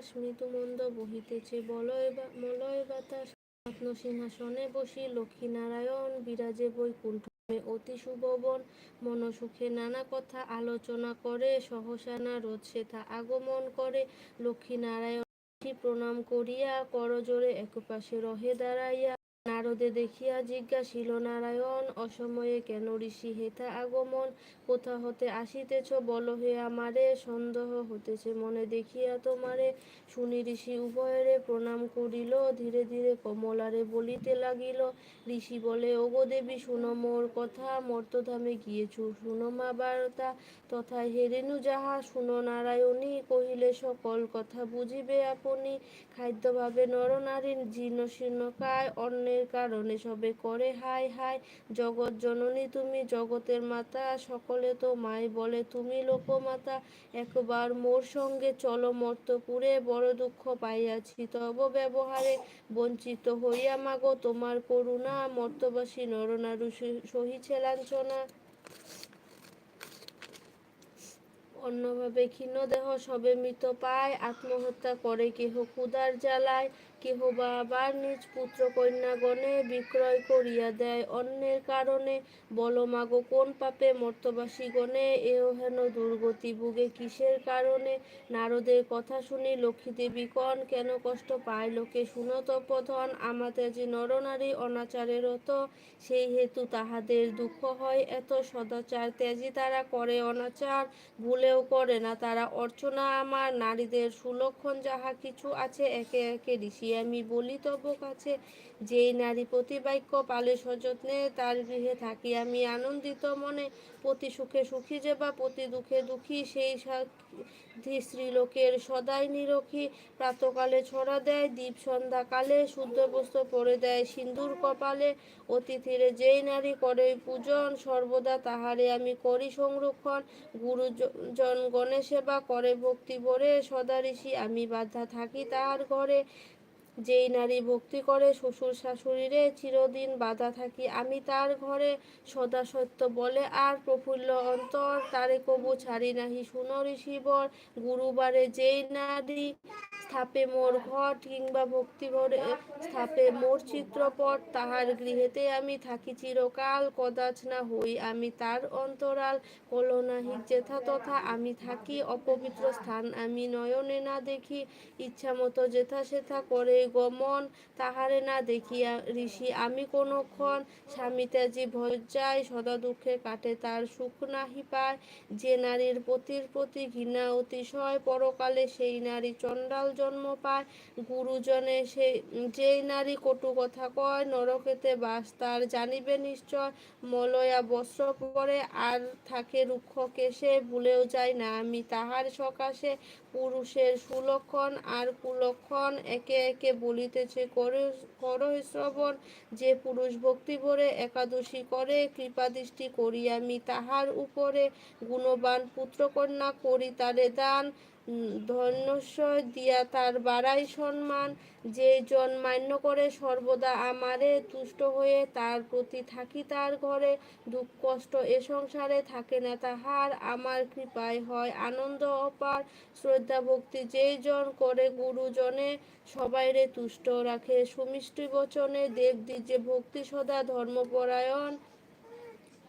আকাশ মৃদু মন্দ বহিতেছে। বলয় মলয় বাতাস রত্ন সিংহাসনে বসি। লক্ষ্মীনারায়ণ বিরাজে বৈকুণ্ঠ অতি শুভবন মনসুখে নানা কথা আলোচনা করে। সহসানা রোজ সেথা আগমন করে। লক্ষ্মীনারায়ণ প্রণাম করিয়া করজোরে একপাশে রহে দাঁড়াইয়া। নারদে দেখিয়া জিজ্ঞাসিল, নারায়ণ, অসময়ে কেন ঋষি হেথা আগমন? কোথা হতে আসিতেছ? বল হে আমারে, সন্দেহ হতেছে মনে দেখিয়া তোমারে। শুনি ঋষি উভয়েরে প্রণাম করিল, ধীরে ধীরে কমলারে বলিতে লাগিল, ঋষি বলে, ওগো দেবী, শুনো মোর কথা, মর্তধামে গিয়েছু, শুনো মা বার্তা তথা হেরেনু যাহা, শুনো নারায়ণী, কহিলে সকল কথা বুঝিবে আপনি। খাদ্যভাবে নরনারীর জীর্ণ শীর্ণ শীর্ণকায় অন্যের কারণে সবে করে হাই হাই জগৎ জননী, তুমি জগতের মাতা, সকলে তো মাই বলে তুমি লোকমাতা। একবার মোর সঙ্গে চলো মর্তপুরে, বড় দুঃখ পাইয়াছি তব ব্যবহারে। বঞ্চিত হইয়া মাগো তোমার করুণা, মর্তবাসী নরনারু সহিছে লাঞ্ছনা। অন্যভাবে ক্ষীণ দেহ সবে মৃত পায়, আত্মহত্যা করে কেহ ক্ষুধার জ্বালায়। কেহ বা আবার নিজ পুত্র কন্যাগণে বিক্রয় করিয়া দেয়। অন্যের কারণে বল, মাগো, কোন পাপে মর্তবাসী গণে এও হেন দুর্গতি ভুগে? কিসের কারণে? নারদের কথা শুনি লক্ষ্মী দেবী কন কেন কষ্ট পায়? লোকে শুনো তপধন আমাতে যে নরনারী অনাচারে রত, সেই হেতু তাহাদের দুঃখ হয়। এত সদাচার ত্যাজি তারা করে, অনাচার ভুলেও করে না তারা। অর্চনা আমার নারীদের সুলক্ষণ যাহা কিছু আছে একে একে ঋষি আমি বলি তব কাছে, যেই নারী প্রতিবাক্য পালে সযত্নে তার গৃহে থাকি। আমি আনন্দিত মনে প্রতি সুখে সুখী যে বা প্রতি দুঃখে দুঃখী, সেই স্ত্রীলোকের সদাই নিরক্ষী প্রাতকালে ছড়া দেয় দীপ সন্ধ্যাকালে শুদ্ধ বস্ত্র পরে দেয়। সিন্দুর কপালে অতিথিরে যেই নারী করে পূজন, সর্বদা তাহারে আমি করি সংরক্ষণ। গুরুজন গণে সেবা করে, ভক্তি ভরে সদা ঋষি আমি বাধা থাকি তাহার ঘরে। যেই নারী ভক্তি করে শ্বশুর শাশুড়িরে চিরদিন বাধা থাকি, আমি তার ঘরে সদা সত্য বলে আর প্রফুল্ল অন্তর তারে কবু ছাড়ি নাহি। শুনো ঋষিবর, গুরুবারে যেই নারী স্থাপে মোর ঘট কিংবা ভক্তি ভরে স্থাপে মোর চিত্রপট, তাহার গৃহেতে আমি থাকি চিরকাল, কদাচ না হই আমি তার অন্তরাল কলো নাহি যেথা তথা আমি থাকি অপবিত্র স্থান, আমি নয়নে না দেখি ইচ্ছা মতো যেথা সেথা করে গমন, তাহারে না দেখিয়া ঋষি, আমি কোনক্ষণ স্বামী ত্যাজি ভজ্জায় সদা দুঃখে কাটে তার সুখ নাহি পায়, যে নারীর পতির প্রতি ঘৃণা অতিশয়, পরকালে সেই নারী চণ্ডাল জন্ম পায়। গুরুজনে সে, যেই নারী কটু কথা কয়, নরকেতে বাস তার জানিবে নিশ্চয়। মলয়া বস্ত্র পরে আর থাকে রুক্ষ কেশে ভুলেও যায় না। আমি তাহার সকাশে পুরুষের সুলক্ষণ আর কুলক্ষণ একে একে বলিতেছে, কর শ্রবণ, যে পুরুষ ভক্তি ভরে একাদশী করে কৃপাদৃষ্টি করি। আমি তাহার উপরে গুণবান পুত্রকন্যা করি, তারে দান ধন্যশ্বর দিয়া তার বাড়াই সম্মান, যে জন মান্য করে সর্বদা আমারে তুষ্ট হয়ে তার প্রতি থাকি তার ঘরে, দুঃখ কষ্ট এ সংসারে থাকে না তাহার, আমার কৃপায় হয় আনন্দ অপার। শ্রদ্ধা ভক্তি যেই জন করে গুরুজনে সবাইরে তুষ্ট রাখে সুমিষ্টি বচনে। দেব যে ভক্তি সদা ধর্মপরায়ণ।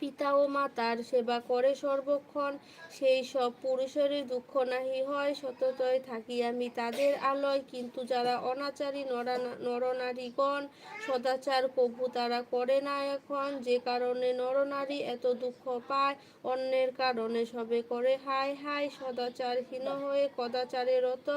পিতা ও মাতার সেবা করে সর্বক্ষণ। সেই সব পুরুষেরই দুঃখ নাহি হয় সততই থাকি আমি তাদের আলয়। কিন্তু যারা অনাচারী নরনারীগণ সদাচার প্রভু তারা করে না এখন। যে কারণে নরনারী এত দুঃখ পায় অন্যের কারণে সবে করে। হাই হাই সদাচারহীন হয়ে কদাচারে রত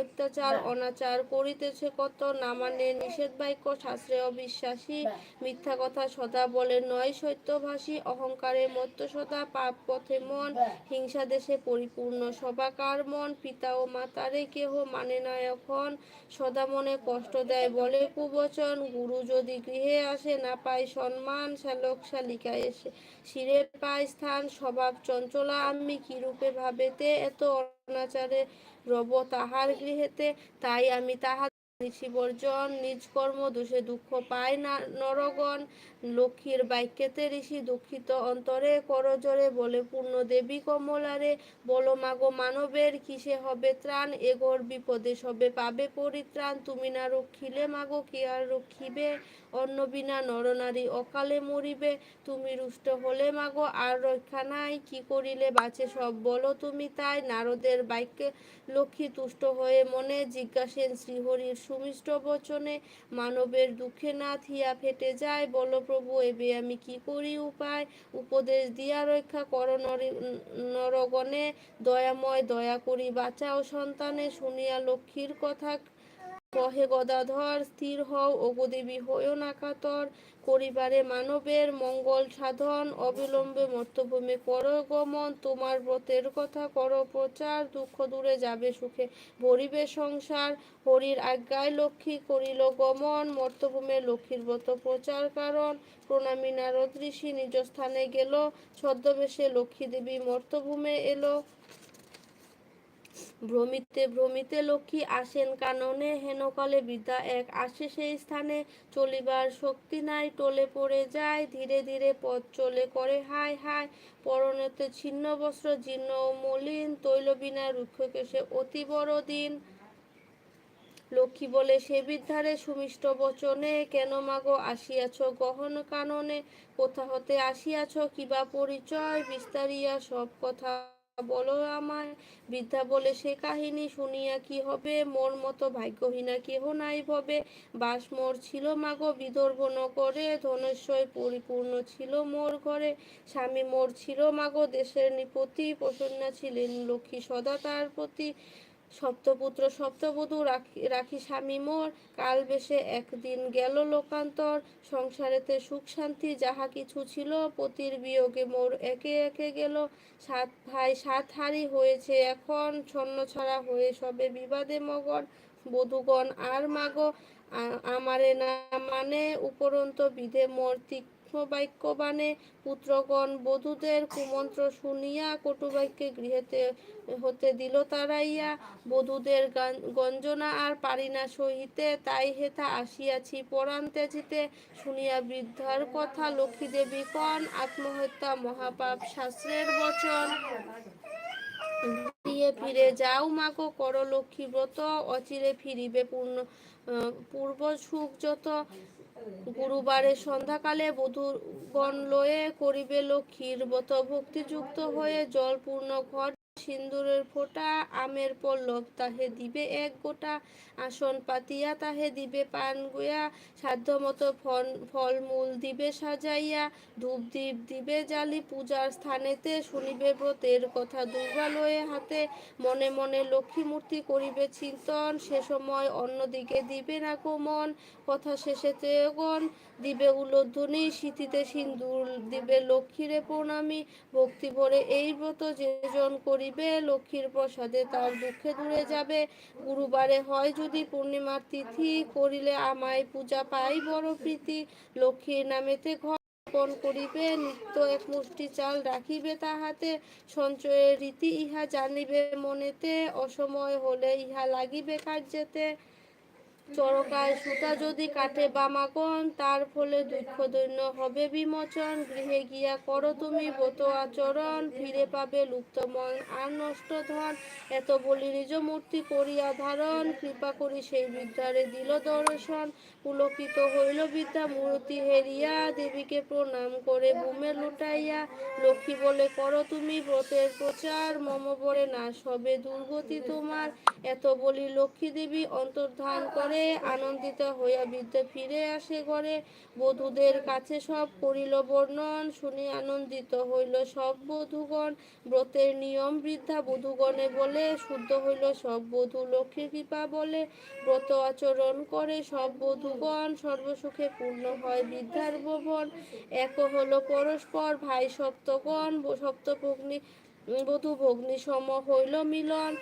অত্যাচার অনাচার করিতেছে কত? না মানে নিষেধ বাক্য শাস্ত্রে অবিশ্বাসী। মিথ্যা কথা সদা বলে নয় সত্যভাষী অহংকারে মত্ত সদা পাপ পথে মন হিংসা দেশে পরিপূর্ণ সবাকার মন পিতা ও মাতারে কেহ মানে না এখন সদা মনে কষ্ট দেয় বলে কুবচন গুরু যদি গৃহে আসে না পায় সম্মান শালক শালিকা এসে শিরে পায় স্থান স্বভাব চঞ্চলা আমি কিরূপে ভাবেতে এত অনাচারে রব তাহার গৃহেতে তাই আমি তাহা ঋষি বর্জন নিজ কর্ম দোষে দুঃখ পায় না নরগণ। লক্ষ্মীর বাক্যেতে ঋষি দুঃখিত অন্তরে করজরে বলে, পূর্ণ দেবী কমলারে, বলো মাগো মানবের কিসে হবে ত্রাণ? এগোর বিপদে সবে পাবে পরিত্রাণ। তুমি না রক্ষিলে মাগো, কি আর রক্ষিবে? অন্য বিনা নরনারী অকালে মরিবে। তুমি রুষ্ট হলে মাগো, আর রক্ষা নাই। কি করিলে বাঁচে সব? বলো তুমি তাই। নারদের বাক্যে লক্ষ্মী তুষ্ট হয়ে মনে জিজ্ঞাসেন, শ্রীহরির সুমিষ্ট বচনে মানবের দুঃখে না থিয়া ফেটে যায়? বলো প্রভু এবে আমি কি করি উপায়? উপদেশ দিয়া রক্ষা কর নরি- নরগণে। দয়াময় দয়া করি বাঁচাও সন্তানে, শুনিয়া লক্ষ্মীর কথা কহে, গদাধর, স্থির হও ওগদেবী হয়েও না কাতর। করিবারে মানবের মঙ্গল সাধন, অবিলম্বে মর্তভূমে কর গমন। তোমার ব্রতের কথা কর প্রচার, দুঃখ দূরে যাবে সুখে। ভরিবে সংসার, হরির আজ্ঞায় লক্ষ্মী করিল গমন। মর্তভূমে লক্ষ্মীর ব্রত প্রচার কারণ। প্রণামী নারদ ঋষি নিজ স্থানে গেল। ছদ্মবেশে লক্ষ্মী দেবী মর্তভূমে এলো। ভ্রমিতে ভ্রমিতে লক্ষ্মী আসেন কাননে, হেনকালে বিদ্যা এক আসে সেই স্থানে। চলিবার শক্তি নাই, টলে পড়ে যায়, ধীরে ধীরে পথ চলে করে হায় হায়। পরনেতে ছিন্ন বস্ত্র, জীর্ণ ও মলিন তৈলবিনা রুক্ষকেশে অতি বড় দিন। লক্ষ্মী বলে, সে বিদ্যারে সুমিষ্ট বচনে, কেন মাগো আসিয়াছ গহন কাননে? কোথা হতে আসিয়াছ কিবা পরিচয়? বিস্তারিয়া সব কথা বলো আমায়। বৃদ্ধা বলে, সে কাহিনী শুনিয়া কি হবে? মোর মতো ভাগ্যহীনা কেহ নাই ভবে। বাস মোর ছিল মাগো, বিদর্ভ নগরে। ধনেশ্বর পরিপূর্ণ ছিল মোর ঘরে। স্বামী মোর ছিল মাগো, দেশের নিপতি। প্রসন্না ছিলেন লক্ষ্মী সদা তার প্রতি। সপ্তপুত্র, সপ্তবধূ রাখি স্বামী মোর, কাল বেশে একদিন গেল লোকান্তর, সংসারেতে সুখ শান্তি যাহা কিছু ছিল, পতির বিয়োগে মোর একে একে গেল। সাত ভাই, সাত হারি হয়েছে এখন, ছন্ন ছাড়া হয়ে সবে বিবাদে মগন বধুগণ, আর মাগো আমারে না মানে উপরন্ত বিধে মোর তীক্ষ্ণ বাক্যবাণে পুত্রগণ বধূদের কুমন্ত্র শুনিয়া গৃহেতে হতে দিল তারাইয়া। বধূদের গঞ্জনা আর সহিতে তাই হেথা আসিয়াছি। পরাণ ত্যাজিতে শুনিয়া বৃদ্ধার কথা লক্ষ্মী দেবী কন আত্মহত্যা মহাপাপ শাস্ত্রের বচন। দিয়ে ফিরে যাও মাগো, কর লক্ষ্মী ব্রত অচিরে ফিরিবে পূর্ণ পূর্ব সুখ যত। গুরুবারে সন্ধ্যাকালে বধূগণ লয়ে করিবে লক্ষ্মীর ব্রত ভক্তিযুক্ত হয়ে জলপূর্ণ ঘর সিন্দুরের ফোঁটা, আমের পল্লব তাহে দিবে এক গোটা, আসন পাতিয়া তাহে দিবে পান গুয়া, সাধ্যমতো ফল, ফলমূল দিবে সাজাইয়া, ধূপ দ্বীপ দিবে জালি, পূজার স্থানেতে শুনিবে ব্রতের কথা দুর্গা লয়ে হাতে, মনে মনে লক্ষ্মী মূর্তি করিবে চিন্তন, সে সময় অন্যদিকে দিবে না কোমন, কথা শেষে তেগণ দিবে উলোধ্বনি শীতিতে সিন্দুর দিবে লক্ষ্মীরে প্রণামী ভক্তি ভরে এই ব্রত যেজন করিবে, লক্ষ্মীর প্রসাদে তার দুঃখে দূরে যাবে। গুরুবারে হয় যদি পূর্ণিমার তিথি করিলে আমায় পূজা পাই বড় প্রীতি। লক্ষ্মীর নামেতে ঘর করিবে, নিত্য এক মুষ্টি চাল রাখিবে তাহাতে। সঞ্চয়ের রীতি ইহা জানিবে মনেতে, অসময় হলে ইহা লাগিবে কার্যেতে। চরকায় সুতা যদি কাটে বামাগণ তার ফলে দুঃখ দৈন্য হবে বিমোচন। গৃহে গিয়া করো তুমি ব্রত আচরণ ফিরে পাবে লুপ্ত মন আর নষ্ট ধন এত বলি নিজ মূর্তি করিয়া ধারণ, কৃপা করি সেই বিদ্যারে দিল দর্শন। পুলকিত হইল বিদ্যা মূর্তি হেরিয়া, দেবীকে প্রণাম করে বুমে লুটাইয়া। লক্ষ্মী বলে, করো তুমি ব্রতের প্রচার, মম বরে নাশ হবে দুর্গতি তোমার। এত বলি লক্ষ্মী দেবী অন্তর্ধান করে আনন্দিত হইয়া বিদ্যা ফিরে আসে ঘরে। বধূদের কাছে সব করিল বর্ণন, শুনি আনন্দিত হইল সব বধূগণ। ব্রতের নিয়ম বৃদ্ধা বধূগণে বলে, শুদ্ধ হইল সব বধূ লক্ষ্মীর কৃপা বলে। ব্রত আচরণ করে সব বধূগণ, সর্বসুখে পূর্ণ হয় বৃদ্ধার ভবন এক হলো পরস্পর, ভাই সপ্তগণ, সপ্তভগ্নি বধূ ভগ্নি সম হইল মিলন।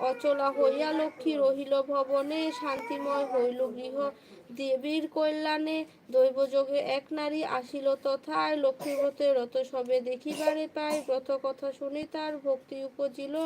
অচলা হইয়া লক্ষ্মী রহিল ভবনে শান্তিময় হইল গৃহ। দেবীর কল্যাণে দৈবযোগে এক নারী আসিল তথায় লক্ষ্মীব্রতে রত সবে দেখিবারে পায়। ব্রত কথা শুনি তার ভক্তি উপজিল,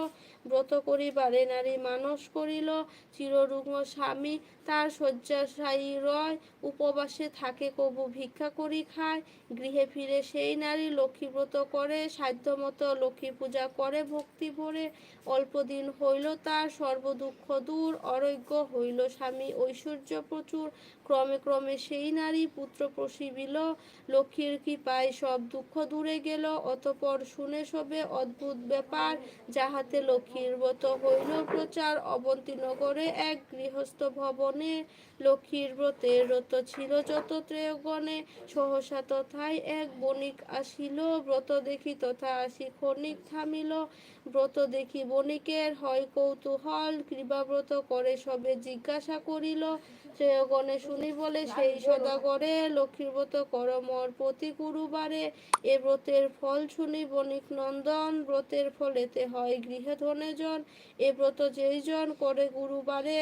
ব্রত করিবারে নারী মানস করিল। চিররুগ্ন স্বামী তার শয্যাশায়ী রয়, উপবাসে থাকে কবু ভিক্ষা করি খায়। গৃহে ফিরে সেই নারী লক্ষ্মীব্রত করে, সাধ্যমতো লক্ষ্মী পূজা করে ভক্তি ভরে। অল্প দিন হইল তার, সর্বদুঃখ দূর, অরোগ্য হইল স্বামী, ঐশ্বর্য প্রচুর। ক্রমে ক্রমে সেই নারী পুত্র প্রসিবিল। লক্ষ্মীর কৃপায় সব দুঃখ দূরে গেল, অতপর শুনে সবে অদ্ভুত ব্যাপার, যাহাতে লক্ষ্মীর ব্রত হইল প্রচার। অবন্তীনগরে এক গৃহস্থ ভবনে লক্ষ্মীর ব্রতে রত ছিল যত ত্রেয়গণে। সহসা তথায় এক বণিক আসিল, ব্রত দেখি তথা আসি ক্ষণিক থামিল। ব্রত দেখি বণিকের হয় কৌতূহল, কৃপাব্রত করে সবে জিজ্ঞাসা করিল শ্রেয়গণে শুনি বলে সেই সদাগরে লক্ষ্মীর ব্রত করমর প্রতি গুরুবারে। এ ব্রতের ফল শুনি বণিক নন্দন, ব্রতের ফলেতে হয় গৃহে ধনে জন এ ব্রত যেই জন করে গুরুবারে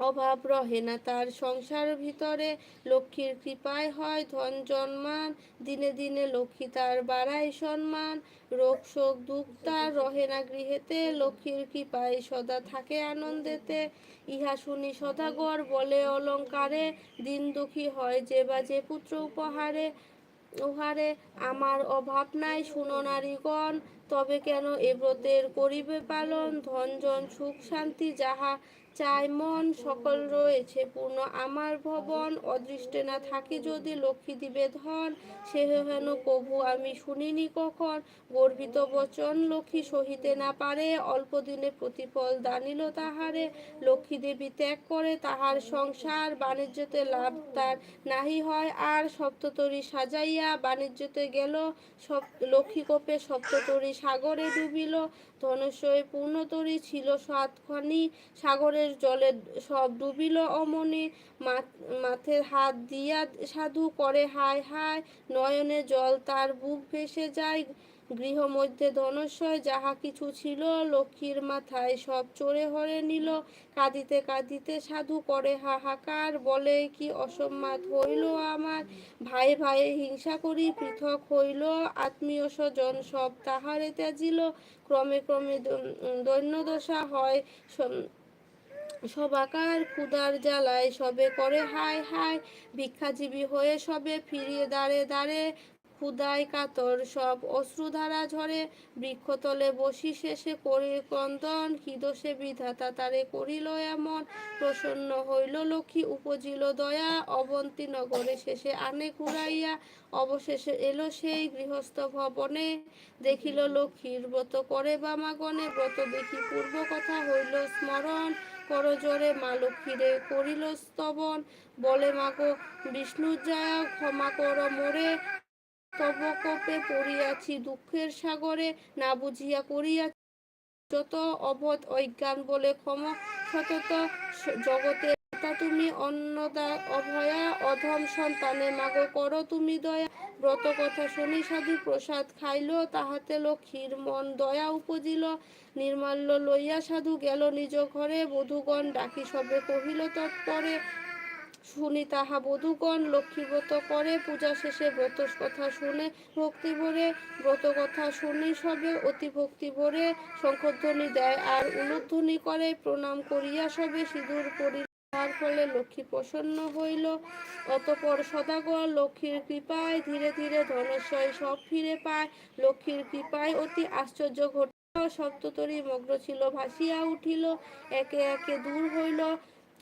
অভাব রহে না। তার সংসার ভিতরে লক্ষ্মীর কৃপায় হয়, ধন জন্মান, দিনে দিনে লক্ষ্মী তার বাড়ায় সম্মান। রোগ, শোক, দুঃখ তার রহে না গৃহেতে, লক্ষ্মীর কৃপায় সদা থাকে আনন্দেতে। ইহা শুনি সদাগর বলে অলঙ্কারে, দিন দুঃখী হয় যে বা যে পুত্র উপহারে। উহারে আমার অভাব নাই, শুনো নারীগণ, তবে কেন এ ব্রতের করিবে পালন? ধনজন সুখ, শান্তি যাহা চাই মন সকল রয়েছে পূর্ণ। আমার ভবন অদৃষ্টে না থাকি যদি লক্ষ্মী দিবে ধন, সে হেন কভু আমি শুনিনি কখন। গর্বিত বচন লক্ষ্মী সহিতে না পারে, অল্প দিনে প্রতিফল দানিল তাহারে। লক্ষ্মী দেবী ত্যাগ করে তাহার সংসার, বাণিজ্যতে লাভ তার নাহি হয়। আর সপ্ততরী সাজাইয়া বাণিজ্যতে গেল সব লক্ষ্মী কোপে সপ্ততরী সাগরে ডুবিল। ধনস্বয় পূর্ণতরী ছিল সাতখানি সাগরের জলে সব ডুবিল অমনি। মাথে হাত দিয়া সাধু করে, হায় হায়, নয়নে জল তার বুক ভেসে যায়। গৃহ মধ্যে ধনস্বয়, যাহা কিছু ছিল লক্ষ্মীর মাথায় সব চড়ে হরে নিল। কাঁদিতে কাঁদিতে সাধু করে, হাহাকার বলে, কি অসম্মাত হইল আমার। ভাই ভাই, হিংসা করি, পৃথক হইল আত্মীয় স্বজন, সব তাহারে ত্যাজিল। ক্রমে ক্রমে দৈন্যদশা হয়। সবাকার ক্ষুদার জ্বালায় সবে করে, হায় হায়, ভিক্ষাজীবী হয়ে সবে ফিরিয়ে দাঁড়ে দাঁড়ে ক্ষুদায় কাতর সব অশ্রুধারা ঝরে, বৃক্ষতলে বসি শেষে করি ক্রন্দন। কি দোষে বিধাতা তারে করিল এমন? প্রসন্ন হইল লক্ষ্মী, উপজিল দয়া। অবন্তী নগরে শেষে আনে ঘুরাইয়া, অবশেষে এলো সেই গৃহস্থ ভবনে। দেখিল লক্ষ্মীর ব্রত করে বামাগণে, ব্রত দেখি পূর্ব কথা হইল স্মরণ। করজোরে মা লক্ষ্মীরে করিল স্তবন। বলে মাগো বিষ্ণু জয়া ক্ষমা কর মোরে। তব কোপে পড়িয়াছি দুঃখের সাগরে। না বুঝিয়া করিয়াছি যত অবধ অজ্ঞান বলে ক্ষমা সতত জগতে তুমি অন্নদা, অভয়া, অধম সন্তানে মাগো করো তুমি দয়া। ব্রত কথা শুনি সাধু প্রসাদ খাইল, তাহাতে লক্ষ্মীর মন দয়া উপজিল। নির্মাল্য লইয়া সাধু গেল নিজ ঘরে, বধূগণ ডাকি সবে কহিল তৎপরে। শুনি তাহা বধূগণ লক্ষ্মীব্রত করে, পূজা শেষে ব্রত কথা শুনে ভক্তি ভরে। ব্রত কথা শুনি সবে অতি ভক্তি ভরে, শঙ্খধ্বনি দেয় আর উলুধ্বনি করে, প্রণাম করিয়া সবে সিঁদুর পরি তার ফলে লক্ষ্মী প্রসন্ন হইল। অতপর সদাগর লক্ষ্মীর কৃপায় ধীরে ধীরে ধনস্বয় সব ফিরে পায়। লক্ষ্মীর কৃপায় অতি আশ্চর্য ঘটিল। সপ্ততরী মগ্ন ছিল ভাসিয়া উঠিল। একে একে দূর হইল।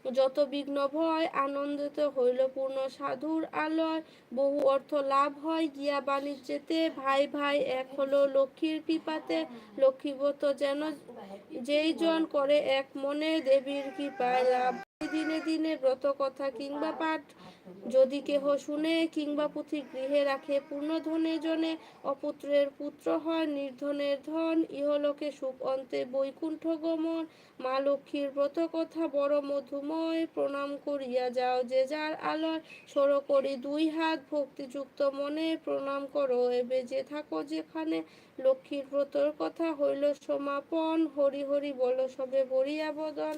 যত বিঘ্ন ভয়, আনন্দিত হইল পূর্ণ সাধুর আলয়। বহু অর্থ লাভ হয় গিয়া বাণিজ্যেতে ভাই ভাই, এক হলো লক্ষ্মীর কৃপাতে। লক্ষ্মীব্রত যেন যেই জন করে, এক মনে দেবীর কৃপায় লাভ দিনে দিনে ব্রত কথা কিংবা পাঠ যদি কেহ শুনে কিংবা পুঁথি গৃহে রাখে, পূর্ণ ধনে জনে অপুত্রের পুত্র হয়, নির্ধনের ধন, ইহলোকে সুখ অন্তে বৈকুণ্ঠ গমন। মা লক্ষ্মীর ব্রত কথা বড় মধুময়, প্রণাম করিয়া যাও যে যার আলয়। সর করি দুই হাত ভক্তিযুক্ত মনে, প্রণাম করো এবে যে থাকো যেখানে। লক্ষ্মীর ব্রতর কথা হইল সমাপন, হরি হরি বলো সবে বরিয়া বদন